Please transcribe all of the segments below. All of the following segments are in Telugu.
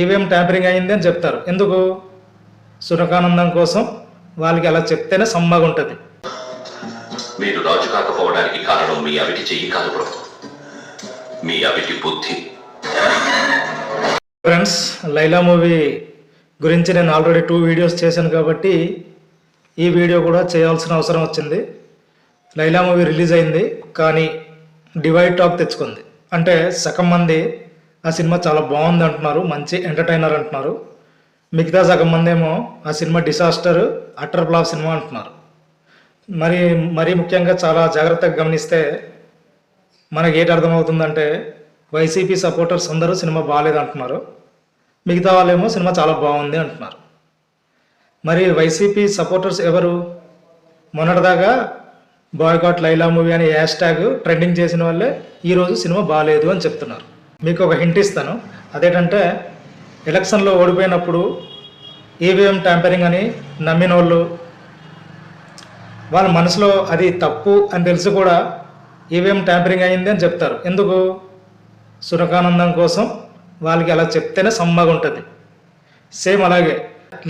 ఈవీఎం ట్యాంపరింగ్ అయింది అని చెప్తారు. ఎందుకు? సునకానందం కోసం వాళ్ళకి అలా చెప్తేనే సమ్మగా ఉంటుంది మీరు రాజు కాకపోవడానికి కారణం మీ అవిటి చెయ్యి కాదు మీ అవిటి బుద్ధి. ఫ్రెండ్స్ లైలా మూవీ గురించి నేను ఆల్రెడీ టూ వీడియోస్ చేశాను కాబట్టి ఈ వీడియో కూడా చేయాల్సిన అవసరం వచ్చింది. లైలా మూవీ రిలీజ్ అయింది కానీ డివైడ్ టాక్ తెచ్చుకుంది. అంటే సగం మంది ఆ సినిమా చాలా బాగుంది అంటున్నారు మంచి ఎంటర్టైనర్ అంటున్నారు. మిగతా సగం మంది ఏమో ఆ cinema disaster utter flop cinema అంటున్నారు. మరి మరీ ముఖ్యంగా చాలా జాగ్రత్తగా గమనిస్తే మనకి ఏంటి అర్థమవుతుందంటే వైసీపీ సపోర్టర్స్ అందరూ సినిమా బాగాలేదు అంటున్నారు. మిగతా వాళ్ళేమో సినిమా చాలా బాగుంది అంటున్నారు. మరి వైసీపీ సపోర్టర్స్ ఎవరు? మొన్నటిదాకా బాయ్కాట్ లైలా మూవీ అనే హ్యాష్ ట్యాగ్ ట్రెండింగ్ చేసిన వాళ్ళే ఈరోజు సినిమా బాగాలేదు అని చెప్తున్నారు. మీకు ఒక హింట్ ఇస్తాను. అదేంటంటే ఎలక్షన్లో ఓడిపోయినప్పుడు ఈవీఎం ట్యాంపరింగ్ అని నమ్మిన వాళ్ళు వాళ్ళ మనసులో అది తప్పు అని తెలిసి కూడా ఈవీఎం ట్యాంపరింగ్ అయింది అని చెప్తారు. ఎందుకు? సునకానందం కోసం వాళ్ళకి అలా చెప్తేనే సమ్మగా ఉంటుంది. సేమ్ అలాగే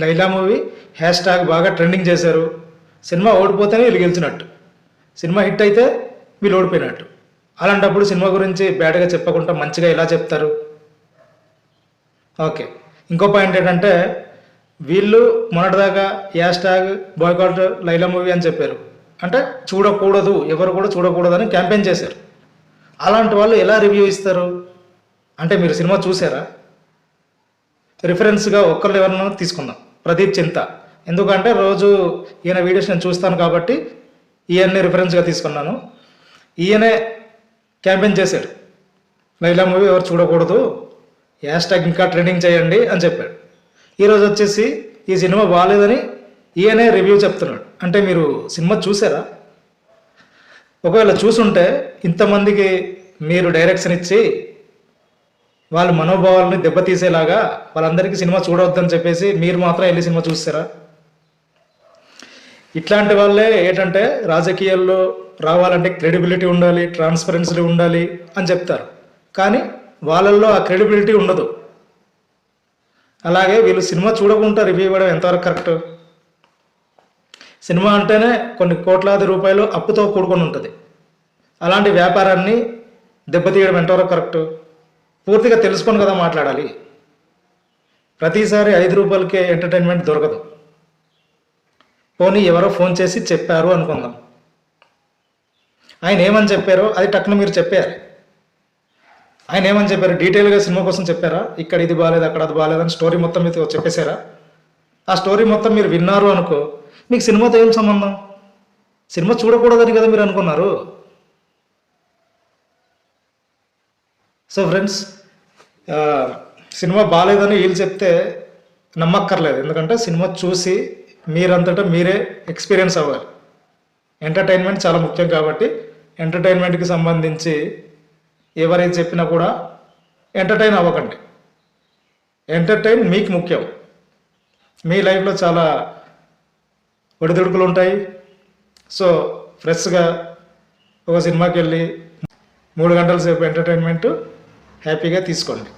లైలా మూవీ హ్యాష్ ట్యాగ్ బాగా ట్రెండింగ్ చేశారు. సినిమా ఓడిపోతేనే వీళ్ళు గెలిచినట్టు. సినిమా హిట్ అయితే వీళ్ళు ఓడిపోయినట్టు. అలాంటప్పుడు సినిమా గురించి బ్యాడ్గా చెప్పకుండా మంచిగా ఎలా చెప్తారు? ఓకే. ఇంకో పాయింట్ ఏంటంటే వీళ్ళు మొన్నటిదాకా hashtag boycott Laila movie అని చెప్పారు. అంటే చూడకూడదు ఎవరు కూడా చూడకూడదు అని క్యాంపెయిన్ చేశారు. అలాంటి వాళ్ళు ఎలా రివ్యూ ఇస్తారు? అంటే మీరు సినిమా చూసారా రిఫరెన్స్గా ఒక్కళ్ళు ఎవరన్నా తీసుకుందాం. ప్రదీప్ చింత. ఎందుకంటే రోజు ఈయన వీడియోస్ నేను చూస్తాను కాబట్టి ఈయన్ని రిఫరెన్స్గా తీసుకున్నాను. ఈయనే క్యాంపెయిన్ చేశాడు. లైలా మూవీ ఎవరు చూడకూడదు? హ్యాష్ ట్యాగ్ ఇంకా ట్రెండింగ్ చేయండి అని చెప్పాడు. ఈరోజు వచ్చేసి ఈ సినిమా బాగాలేదని ఈయనే రివ్యూ చెప్తున్నాడు. అంటే మీరు సినిమా చూసారా? ఒకవేళ చూసుంటే ఇంతమందికి మీరు డైరెక్షన్ ఇచ్చి వాళ్ళ మనోభావాలని దెబ్బతీసేలాగా వాళ్ళందరికీ సినిమా చూడవద్దని చెప్పేసి మీరు మాత్రం వెళ్ళి సినిమా చూస్తారా? ఇట్లాంటి వాళ్ళే ఏంటంటే రాజకీయాల్లో రావాలంటే క్రెడిబిలిటీ ఉండాలి ట్రాన్స్పరెన్సీ ఉండాలి అని చెప్తారు. కానీ వాళ్ళల్లో ఆ క్రెడిబిలిటీ ఉండదు. అలాగే వీళ్ళు సినిమా చూడకుండా రివ్యూ ఇవ్వడం ఎంతవరకు కరెక్ట్? సినిమా అంటేనే కొన్ని కోట్లాది రూపాయలు అప్పుతో కూడుకొని ఉంటుంది. అలాంటి వ్యాపారాన్ని దెబ్బతీయడం ఎంతవరకు కరెక్ట్? పూర్తిగా తెలుసుకొని కదా మాట్లాడాలి. ప్రతిసారి ఐదు రూపాయలకే ఎంటర్టైన్మెంట్ దొరకదు. పోనీ ఎవరో ఫోన్ చేసి చెప్పారు అనుకుందాం. ఆయన ఏమని చెప్పారో అది టక్కున మీరు చెప్పారు ఆయన ఏమని చెప్పారు? డీటెయిల్గా సినిమా కోసం చెప్పారా? ఇక్కడ ఇది బాగాలేదు అక్కడ అది బాగాలేదని స్టోరీ మొత్తం మీరు చెప్పేశారా? ఆ స్టోరీ మొత్తం మీరు విన్నారు అనుకో మీకు సినిమాతో ఏం సంబంధం? సినిమా చూడకూడదని కదా మీరు అనుకున్నారు. సో ఫ్రెండ్స్ సినిమా బాగాలేదని వీళ్ళు చెప్తే నమ్మక్కర్లేదు. ఎందుకంటే సినిమా చూసి మీరంతటా మీరే ఎక్స్పీరియన్స్ అవ్వాలి. ఎంటర్టైన్మెంట్ చాలా ముఖ్యం కాబట్టి ఎంటర్టైన్మెంట్కి సంబంధించి ఎవరైతే చెప్పినా కూడా ఎంటర్టైన్ అవ్వకండి. ఎంటర్టైన్ మీకు ముఖ్యం. మీ లైఫ్లో చాలా ఒడిదుడుకులు ఉంటాయి. సో ఫ్రెష్గా ఒక సినిమాకి వెళ్ళి మూడు గంటల సేపు ఎంటర్టైన్మెంట్ హ్యాపీగా తీసుకోండి.